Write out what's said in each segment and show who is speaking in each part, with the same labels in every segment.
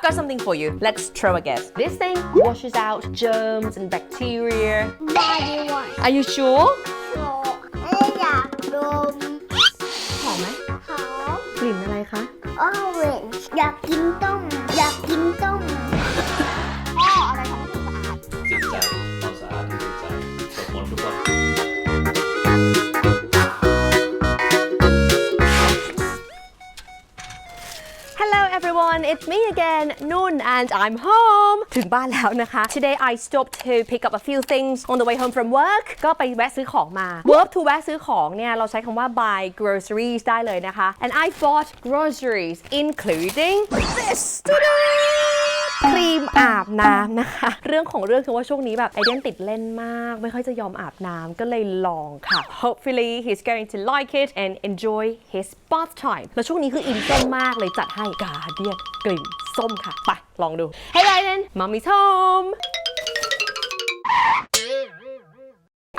Speaker 1: I've got something for you. Let's throw a guess. This thing washes out germs and bacteria.
Speaker 2: body wash
Speaker 1: Are you sure?
Speaker 2: โชว์ไม่อยากดม
Speaker 1: หอมไหม
Speaker 2: หอม
Speaker 1: กลิ่นอะไรคะ
Speaker 2: ออเรนจ์อยากกิน ิน
Speaker 1: everyone, it's me again, Nun, and I'm home. ถึงบ้านแล้วนะคะ Today I stopped to pick up a few things on the way home from work. ก็ไปแวะซื้อของมา Verb to แวะซื้อของเนี่ยเราใช้คำว่า buy groceries ได้เลยนะคะ and I bought groceries including this ครีมอาบน้ำนะคะ เรื่องของเรื่องคือว่าช่วงนี้แบบไอเดนติดเล่นมาก ไม่ค่อยจะยอมอาบน้ำก็เลยลองค่ะ Hopefully he's going to like it and enjoy his bath time แล้วช่วงนี้คืออินส้มมากเลยจัดให้กาเดียนกลิ่นส้มค่ะ ไปลองดู Hey Aiden Mommy's home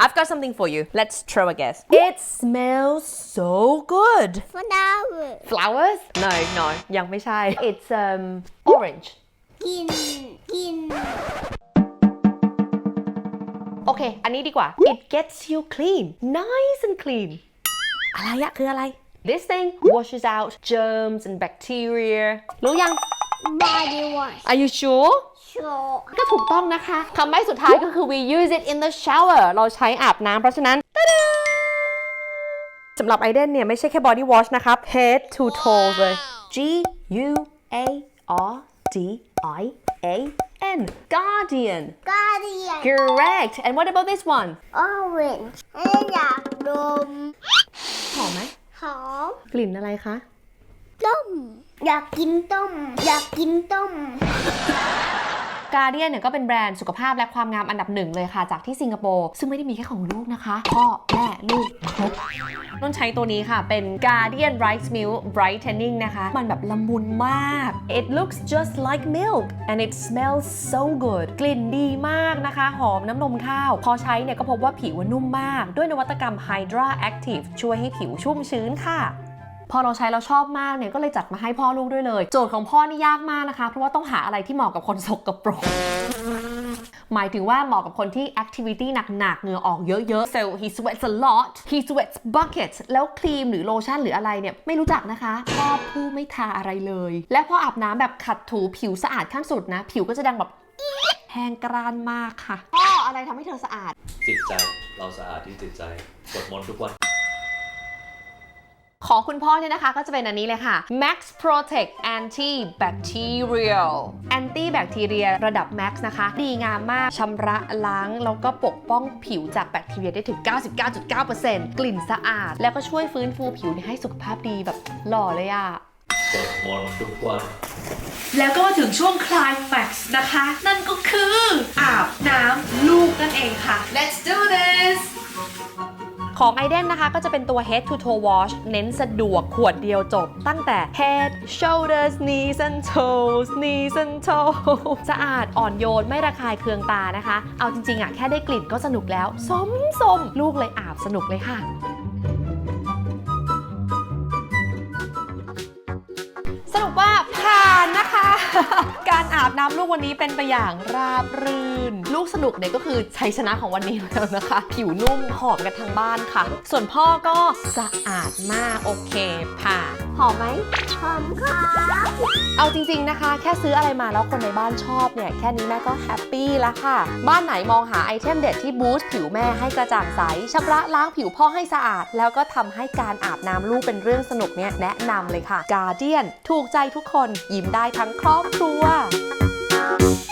Speaker 1: I've got something for you. Let's throw a guess. It smells so good.
Speaker 2: ฟลาวเวอร์
Speaker 1: Flowers? No, no, ยังไม่ใช่ It's um orange.
Speaker 2: กิน กิน
Speaker 1: โอเค อันนี้ดีกว่า It gets you clean nice and clean อะไรอะคืออะไร This thing washes out germs and bacteria รู้ยัง
Speaker 2: body wash
Speaker 1: Are you sure
Speaker 2: โชว์
Speaker 1: ก็ถูกต้องนะคะคำใบ้สุดท้ายก็คือ we use it in the shower เราใช้อาบน้ำเพราะฉะนั้นตะดาสำหรับไอเดนเนี่ย ไม่ใช่แค่ body wash นะครับ head to toe เลย G U A R D I A N Guardian
Speaker 2: กาเดียน
Speaker 1: correct and what about this one
Speaker 2: ออเรนจ์ไม่อยากดม
Speaker 1: หอมไหม
Speaker 2: หอม
Speaker 1: กลิ่นอะไรคะ
Speaker 2: ต้ม อยากกินต้ม อยากกินต้ม
Speaker 1: Guardian เนี่ยก็เป็นแบรนด์สุขภาพและความงามอันดับหนึ่งเลยค่ะ จากที่สิงคโปร์ ซึ่งไม่ได้มีแค่ของลูกนะคะพ่อแม่ลูกครบต้นใช้ตัวนี้ค่ะ เป็น Guardian Rice Milk Brightening นะคะ มันแบบละมุนมาก It looks just like milk and it smells so good กลิ่นดีมากนะคะ หอมน้ำนมข้าว พอใช้เนี่ยก็พบว่าผิวนุ่มมาก ด้วยนวัตกรรม Hydra Active ช่วยให้ผิวชุ่มชื้นค่ะ พอเราใช้เราชอบมากเนี่ยก็เลยจัดมาให้พ่อลูกด้วยเลย โจทย์ของพ่อนี่ยากมากนะคะ เพราะว่าต้องหาอะไรที่เหมาะกับคนสกปรกหมายถึงว่าเหมาะกับคนที่ activity หนักๆ เหงื่อออกเยอะๆ so he sweats a lot he sweats buckets แล้วครีมหรือโลชั่นหรืออะไรเนี่ย ไม่รู้จักนะคะพ่อผู้ไม่ทาอะไรเลย และพออาบน้ำแบบขัดถูผิวสะอาดขั้นสุดนะ ผิวก็จะดังแบบแห้งกรานมากค่ะพ่ออะไรทำให้เธอสะอาด
Speaker 3: จิตใจเราสะอาดที่จิตใจสวดมนต์ทุกวัน
Speaker 1: ของคุณพ่อเนี่ยนะคะก็จะเป็นอันนี้เลยค่ะ Max Protect Anti Bacterial Anti Bacteria ระดับ Max นะคะ ดีงามมากชำระล้าง แล้วก็ปกป้องผิวจากแบคทีเรียได้ถึง 99.9%กลิ่นสะอาด แล้วก็ช่วยฟื้นฟูผิวให้สุขภาพดีแบบหล่อเลยอะ
Speaker 3: สวดมนต์ทุกวัน
Speaker 4: แล้วก็มาถึงช่วงคลายแม็กซ์นะคะ นั่นก็คืออาบน้ำลูกนั่นเองค่ะ Let's
Speaker 1: ของ i d e n นะคะก็จะเป็นตัว head to toe wash เน้นสะดวกขวดเดียวจบ ตั้งแต่ head shoulders knees and toes knees and toes สะอาดอ่อนโยนไม่ระคายเคืองตานะคะ เอาจริงๆอะแค่ได้กลิ่นก็สนุกแล้วสมสมลูกเลยอาบสนุกเลยค่ะ น้ำลูกวันนี้เป็นไปอย่างราบรื่น ลูกสนุกเนี่ยก็คือชัยชนะของวันนี้แล้วนะคะ ผิวนุ่มหอมกันทั้งบ้านค่ะ ส่วนพ่อก็สะอาดมากโอเคผ่านหอมไหม
Speaker 2: หอมครับ
Speaker 1: เอาจริงๆนะคะ แค่ซื้ออะไรมาแล้วคนในบ้านชอบเนี่ยแค่นี้แม่ก็แฮปปี้แล้วค่ะ บ้านไหนมองหาไอเทมเด็ดที่บูสต์ผิวแม่ให้กระจ่างใสชำระล้างผิวพ่อให้สะอาด แล้วก็ทำให้การอาบน้ำลูกเป็นเรื่องสนุกเนี่ยแนะนำเลยค่ะ Guardian ถูกใจทุกคนยิ้มได้ทั้งครอบครัว Thank you.